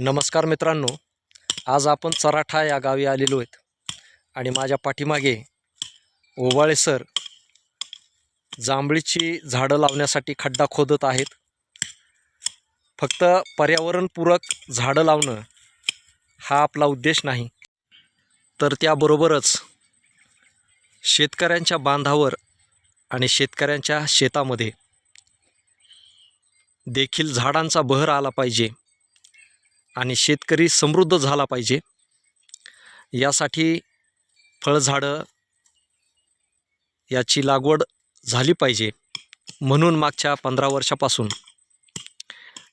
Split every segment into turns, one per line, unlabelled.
नमस्कार मित्रांनो आज आपण चराठा या गावी आलेलो आहेत. आणि माझ्या पाठीमागे ओवाळे सर जांभळीची झाडं लावण्यासाठी खड्डा खोदत आहेत. फक्त पर्यावरणपूरक झाडं लावणं हा आपला उद्देश नाही. तर त्याबरोबरच शेतकऱ्यांच्या बांधावर आणि शेतकऱ्यांच्या शेतामध्ये देखील झाडांचा बहर आला पाहिजे. आणि शेतकरी समृद्ध झाला पाहिजे. यासाठी फळझाडं याची लागवड झाली पाहिजे. म्हणून मागच्या पंधरा वर्षापासून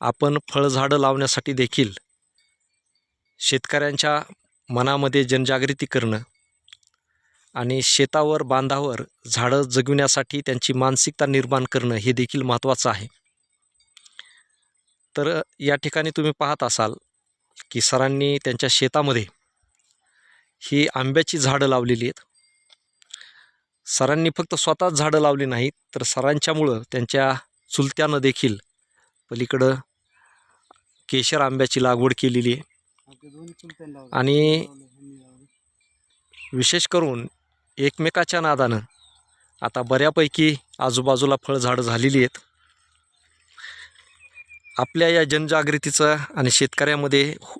आपण फळझाडं लावण्यासाठी देखील शेतकऱ्यांच्या मनामध्ये जनजागृती करणं आणि शेतावर बांधावर झाडं जगविण्यासाठी त्यांची मानसिकता निर्माण करणं हे देखील महत्त्वाचं आहे. तर या ठिकाणी तुम्ही पाहत असाल की सरांनी त्यांच्या शेतामध्ये ही आंब्याची झाडं लावलेली आहेत. सरांनी फक्त स्वतःच झाडं लावली नाहीत तर सरांच्यामुळं त्यांच्या चुलत्यानं देखील पलीकडं केशर आंब्याची लागवड केलेली आहे. आणि विशेष करून एकमेकाच्या नादानं आता बऱ्यापैकी आजूबाजूला फळझाडं झालेली आहेत. आपल्या या जनजागृतीचं आणि शेतकऱ्यामध्ये हो-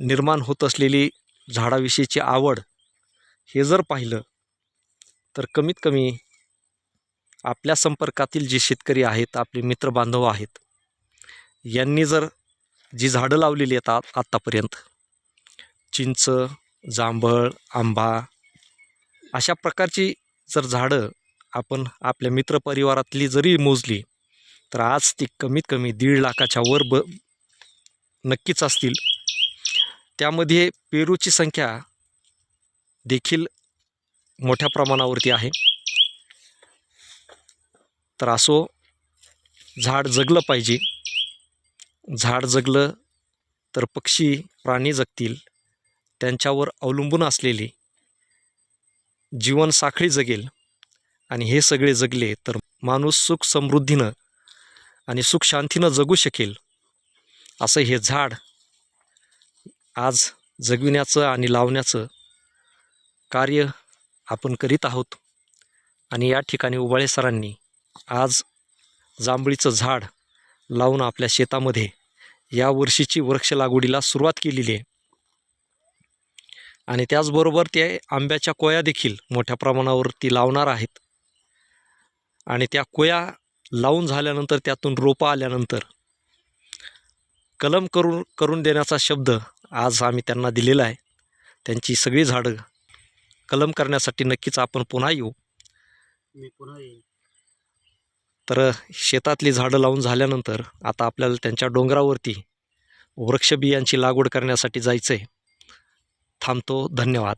निर्माण होत असलेली झाडाविषयीची आवड हे जर पाहिलं तर कमीत कमी आपल्या संपर्कातील जे शेतकरी आहेत आपले मित्रबांधव आहेत यांनी जर जी झाडं लावलेली आहेत आ आत्तापर्यंत चिंच जांभळ आंबा अशा प्रकारची जर झाडं आपण आपल्या मित्रपरिवारातली जरी मोजली तर आज ती कमीत कमी दीड लाखाच्या वर ब नक्कीच असतील. त्यामध्ये पेरूची संख्या देखील मोठ्या प्रमाणावरती आहे. तर असो झाड जगलं पाहिजे. झाड जगलं तर पक्षी प्राणी जगतील. त्यांच्यावर अवलंबून असलेली जीवन साखळी जगेल. आणि हे सगळे जगले तर माणूस सुख समृद्धीनं आणि सुख शांतीनं जगू शकेल. असं हे झाड आज जगविण्याचं आणि लावण्याचं कार्य आपण करीत आहोत. आणि या ठिकाणी उबाळे सरांनी आज जांभळीचं झाड लावून आपल्या शेतामध्ये या वर्षीची वृक्ष लागवडीला सुरुवात केलेली आहे. आणि त्याचबरोबर ते आंब्याच्या कोया देखील मोठ्या प्रमाणावरती लावणार आहेत. आणि त्या कोया लावून झाल्यानंतर त्यातून रोपं आल्यानंतर कलम करून करून देण्याचा शब्द आज आम्ही त्यांना दिलेला आहे. त्यांची सगळी झाडं कलम करण्यासाठी नक्कीच आपण पुन्हा येऊ.
मी पुन्हा येईन.
तर शेतातली झाडं लावून झाल्यानंतर आता आपल्याला त्यांच्या डोंगरावरती वृक्षबियांची लागवड करण्यासाठी जायचं आहे थांबतो. धन्यवाद.